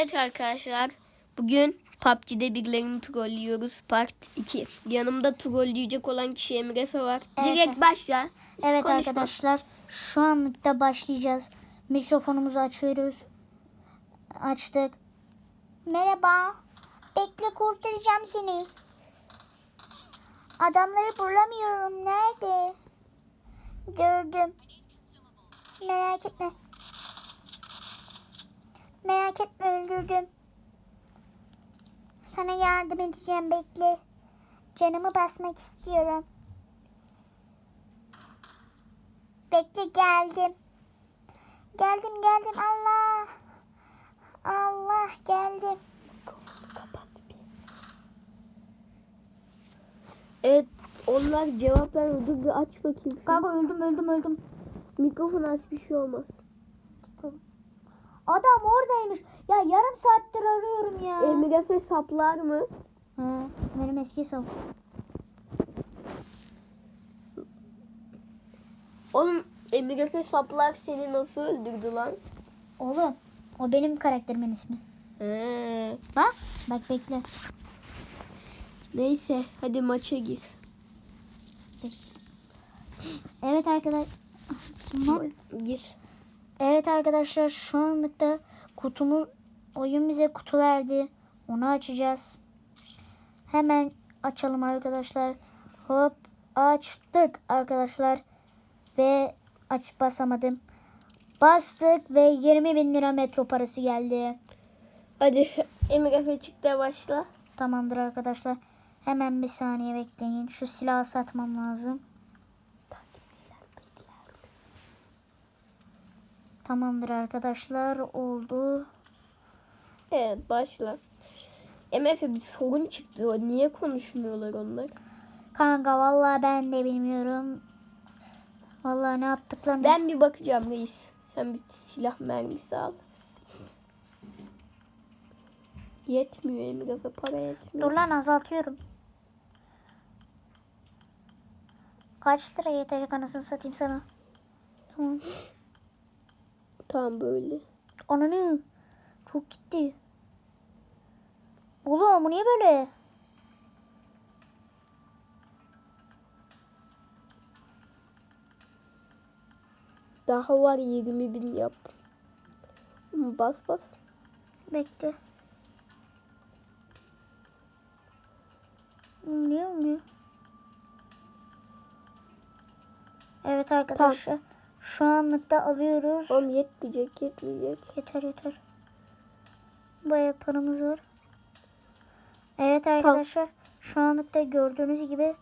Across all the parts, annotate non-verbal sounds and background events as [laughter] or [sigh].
Evet arkadaşlar bugün PUBG'de birilerini trollüyoruz part 2. Yanımda trolleyecek olan kişi Emre Efe var. Evet. Direkt başla. Evet Konuşma. arkadaşlar şu anlıkta başlayacağız. Mikrofonumuzu açıyoruz. Açtık. Merhaba. Bekle kurtaracağım seni. Adamları bulamıyorum. Nerede? Gördüm. Merak etme. Merak etme öldürdüm. Sana yardım edeceğim bekle. Canımı basmak istiyorum. Bekle geldim. Geldim geldim Allah. Allah geldim. Evet onlar cevap vermedi. Bir aç bakayım. Kanka öldüm öldüm öldüm. Mikrofon aç bir şey olmaz. Adam oradaymış. Ya yarım saattir arıyorum ya. Emre Efe saplar mı? Ha, benim eski hesap. Oğlum Emre Efe saplar seni nasıl öldürdü lan? Oğlum o benim karakterimin ismi. He. Bak bak bekle. Neyse hadi maça gir. Evet arkadaş. Tamam. Gir. Evet arkadaşlar şu anlıkta kutumu oyun bize kutu verdi. Onu açacağız. Hemen açalım arkadaşlar. Hop açtık arkadaşlar. Ve aç basamadım. Bastık ve 20 bin lira metro parası geldi. Hadi [laughs] Emre Efe çıktı başla. Tamamdır arkadaşlar. Hemen bir saniye bekleyin. Şu silahı satmam lazım. Tamamdır arkadaşlar. Oldu. Evet başla. MF bir sorun çıktı. O niye konuşmuyorlar onlar? Kanka vallahi ben de bilmiyorum. Vallahi ne yaptıklarını. Ben bir bakacağım reis. Sen bir silah mermisi al. Yetmiyor Emre para yetmiyor. Dur lan azaltıyorum. Kaç lira yetecek anasını satayım sana. Tamam. Tamam böyle. Ananı. Çok gitti. Oğlum bu niye böyle? Daha var 20 bin yap. Bas bas. Bekle. Niye olmuyor? Evet arkadaşlar. Şu anlıkta alıyoruz. Oğlum yetmeyecek yetmeyecek. Yeter yeter. Bayağı paramız var. Evet arkadaşlar. Şu anlıkta gördüğünüz gibi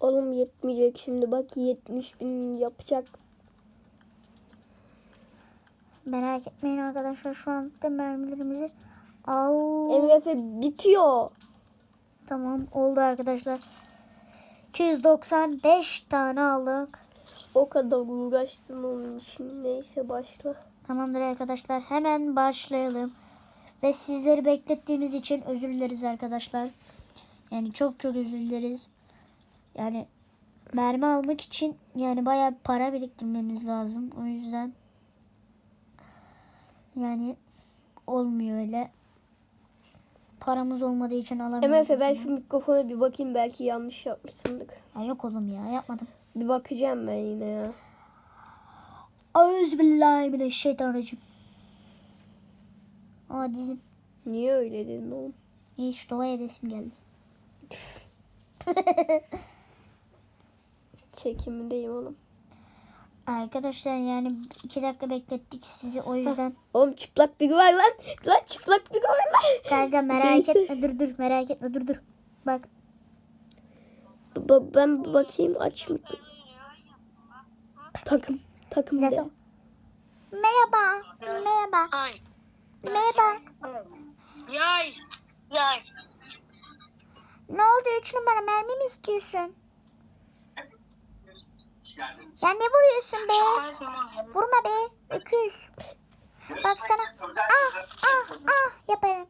Oğlum yetmeyecek şimdi bak 70 bin yapacak. merak etmeyin arkadaşlar. Şu anlıkta mermilerimizi al. MF bitiyor. Tamam oldu arkadaşlar. 295 tane aldık. O kadar uğraştın onun için. Neyse başla. Tamamdır arkadaşlar. Hemen başlayalım. Ve sizleri beklettiğimiz için özür dileriz arkadaşlar. Yani çok çok özür dileriz. Yani mermi almak için yani bayağı para biriktirmemiz lazım. O yüzden yani olmuyor öyle. Paramız olmadığı için alamıyoruz. MF ben şu mikrofona bir bakayım belki yanlış yapmışsındır. Ya yok oğlum ya yapmadım. Bir bakacağım ben yine ya. Euzubillahimineşşeytanirracim. Aa dizim. Niye öyle dedin oğlum? Hiç dua edesim geldi. [laughs] Çekimindeyim oğlum. Arkadaşlar yani iki dakika beklettik sizi o yüzden. Oğlum çıplak biri var lan. Lan çıplak biri var lan. Kanka merak etme dur dur merak etme dur dur. Bak Ba- ben bir bakayım aç mı? Takım. Takım de. zaten. Merhaba. Merhaba. Ay. Merhaba. Yay. Yay. Ne oldu üç numara mermi mi istiyorsun? Ya ne vuruyorsun be? Vurma be. Öküz. Bak sana. Ah ah ah yaparım.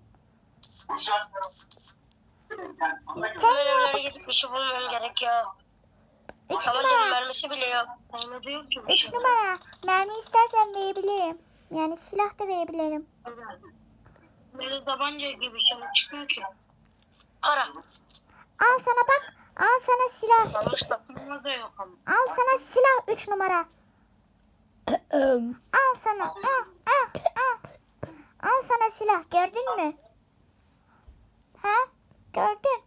Gidip bir şey bulmam gerekiyor. Üç Ama numara. mermisi bile yok. Üç numara. Mermi istersen verebilirim. Yani silah da verebilirim. Böyle tabanca gibi şey çıkmıyor ki. Para. Al sana bak. Al sana silah. Al sana silah 3 numara. Al sana. Al, al, al. Al sana silah. Gördün mü? Ha? Gördün.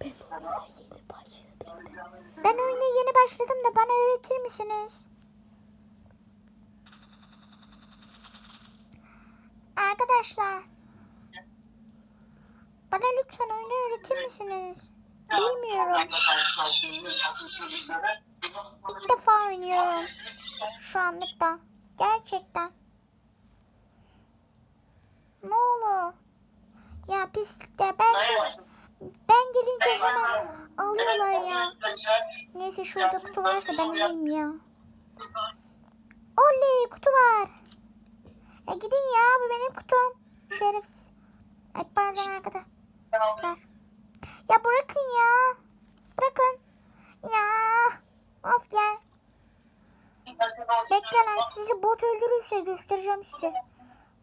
ben oyuna yeni başladım. Ben oyuna yeni başladım da bana öğretir misiniz? Arkadaşlar. Bana lütfen oyunu öğretir misiniz? Bilmiyorum. İlk defa oynuyorum. Şu anlıkta. Gerçekten. Ne olur. Ya pislikler ben ben gelince hemen alıyorlar ya. Neyse şurada kutu varsa ben alayım ya. Oley kutu var. E gidin ya bu benim kutum. Şerefsiz. Ay pardon arkada. Ver. Ya bırakın ya. Bırakın. Ya. Of gel. Bekle lan sizi bot öldürürse göstereceğim size.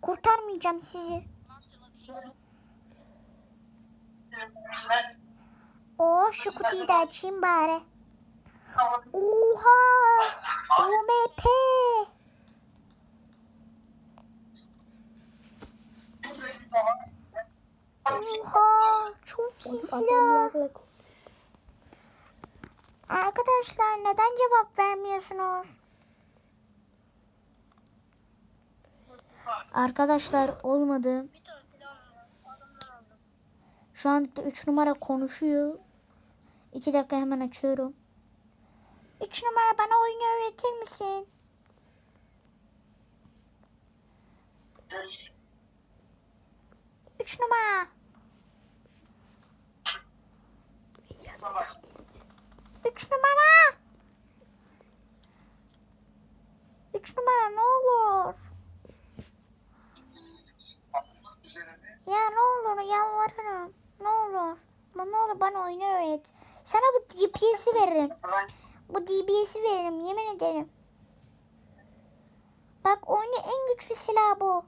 Kurtarmayacağım sizi. Oh şu kutuyu da açayım bari. Oha! OMP! Oha! Çok iyi silah. Arkadaşlar neden cevap vermiyorsunuz? Arkadaşlar olmadı. Şu an 3 numara konuşuyor. 2 dakika hemen açıyorum. 3 numara bana oyunu öğretir misin? Üç numara. Üç numara. Üç numara ne olur? Ya ne olur yalvarırım. Ne olur. Ne olur bana oyunu öğret. Sana bu DPS'i veririm. Bu DBS'i veririm yemin ederim. Bak oyunun en güçlü silahı bu.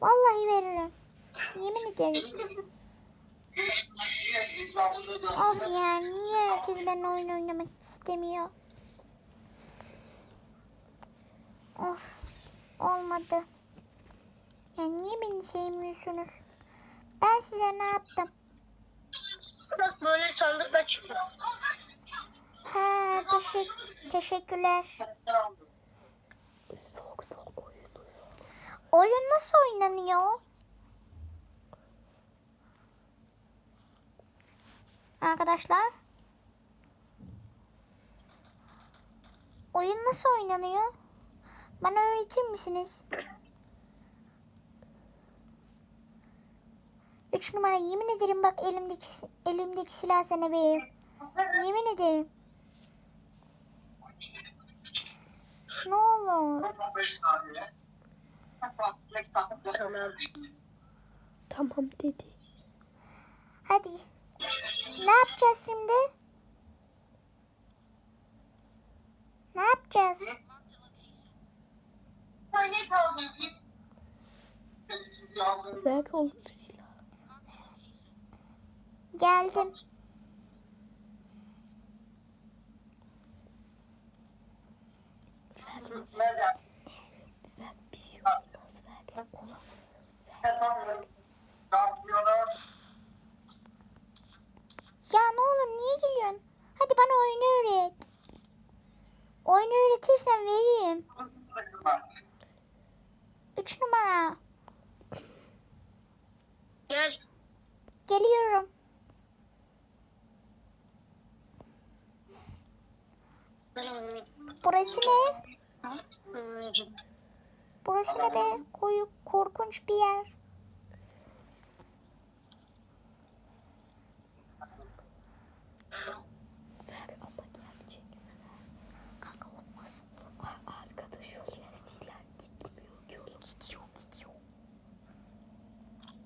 Vallahi veririm. Yemin ederim. Of ya niye herkes ben oyun oynamak istemiyor? Of olmadı. Ya niye beni sevmiyorsunuz? Ben size ne yaptım? Bak böyle sandıklar çıkıyor. Ha teşekkür, teşekkürler. Oyun nasıl oynanıyor? Arkadaşlar. Oyun nasıl oynanıyor? Bana öğretir misiniz? Üç numara yemin ederim bak elimdeki elimdeki silah sana veririm. Yemin ederim. Ne olur. Tamam dedi. Hadi. Ne yapacağız şimdi? Ne yapacağız? Ver oğlum silah. Geldim. Ver bir şey olmaz ver. Ya ne olur niye gülüyorsun? Hadi bana oyunu öğret. Oyunu öğretirsen veririm. Üç numara. Gel. Geliyorum. Burası ne? Burası ne be? Koyu korkunç bir yer.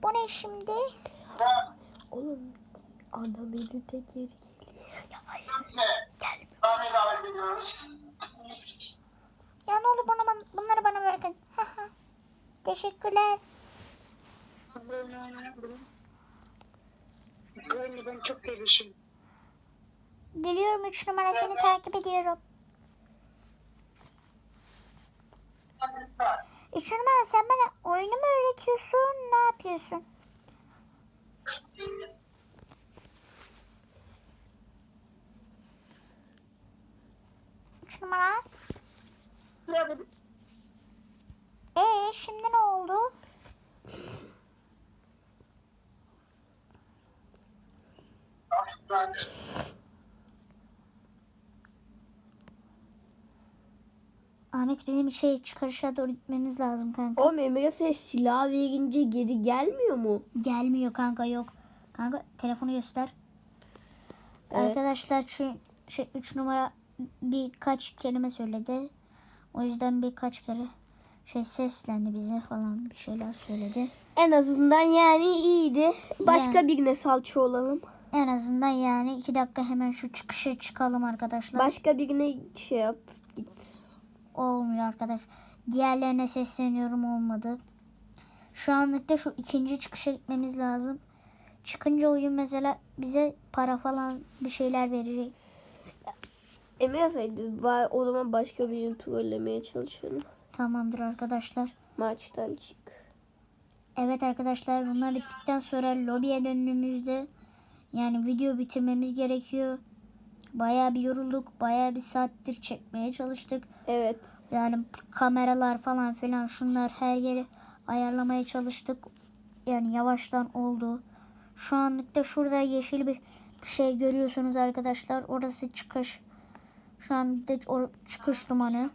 Bu ne şimdi? Oğlum ana menüde geri geliyor. Ya hayır gelme. Ya ne olur bana, bunları bana bırakın. Teşekkürler. Ben çok gelişim. Biliyorum 3 numara seni takip ediyorum. 3 numara sen bana oyunu mu öğretiyorsun? Ne yapıyorsun? Üç numara. Şimdi ne oldu? Ahmet bizim şey çıkarışa doğru gitmemiz lazım kanka. O Emir Efe silah verince geri gelmiyor mu? Gelmiyor kanka yok. Kanka telefonu göster. Evet. Arkadaşlar şu şey 3 numara birkaç kelime söyledi. O yüzden birkaç kere şey seslendi bize falan bir şeyler söyledi. En azından yani iyiydi. Başka Yani. birine salça olalım. En azından yani 2 dakika hemen şu çıkışa çıkalım arkadaşlar. Başka birine şey yap. Git. Olmuyor arkadaş. Diğerlerine sesleniyorum olmadı. Şu anlıkta şu ikinci çıkışa gitmemiz lazım. Çıkınca oyun mesela bize para falan bir şeyler verecek. Emir Efe var o zaman başka birini trollemeye çalışalım. Tamamdır arkadaşlar. Maçtan çık. Evet arkadaşlar bunlar bittikten sonra lobiye döndüğümüzde yani video bitirmemiz gerekiyor. Bayağı bir yorulduk. Bayağı bir saattir çekmeye çalıştık. Evet. Yani kameralar falan filan şunlar her yeri ayarlamaya çalıştık. Yani yavaştan oldu. Şu anlıkta şurada yeşil bir şey görüyorsunuz arkadaşlar. Orası çıkış. Şu anda çıkış dumanı.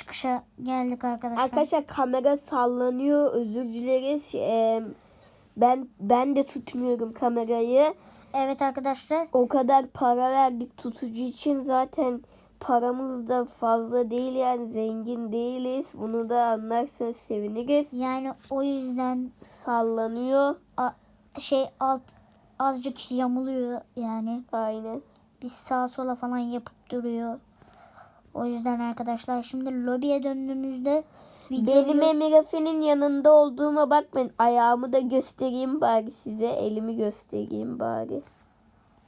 Çıkışa geldik arkadaşlar. Arkadaşlar kamera sallanıyor. Özür dileriz. Ee, ben ben de tutmuyorum kamerayı. Evet arkadaşlar. O kadar para verdik tutucu için zaten paramız da fazla değil yani zengin değiliz. Bunu da anlarsanız seviniriz. Yani o yüzden Sallanıyor. a- şey alt azıcık yamuluyor yani. Aynen. Bir sağa sola falan yapıp duruyor. O yüzden arkadaşlar şimdi lobiye döndüğümüzde videoyu Benim Emir Efe'nin yanında olduğuma bakmayın. Ayağımı da göstereyim bari size. Elimi göstereyim bari.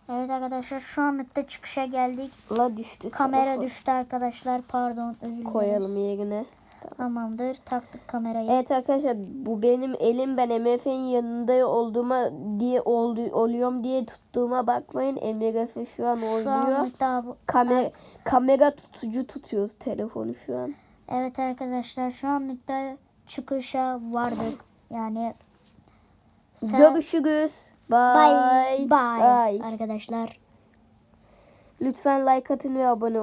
Evet arkadaşlar şu anlıkta çıkışa geldik. La düştü. Kamera telefon. düştü arkadaşlar. Pardon özür dileriz. Koyalım yerine. Tamamdır. Taktık kamerayı. Evet arkadaşlar bu benim elim ben MF'nin yanında olduğuma diye oldu, oluyorum diye tuttuğuma bakmayın. Efe şu an şu oynuyor. anlıkta bu. Kamera kamera tutucu tutuyoruz telefonu şu an. Evet arkadaşlar şu anlıkta çıkışa vardık. Yani sen- Görüşürüz. Bye. bye bye Bye. arkadaşlar. Lütfen like atın ve abone olun.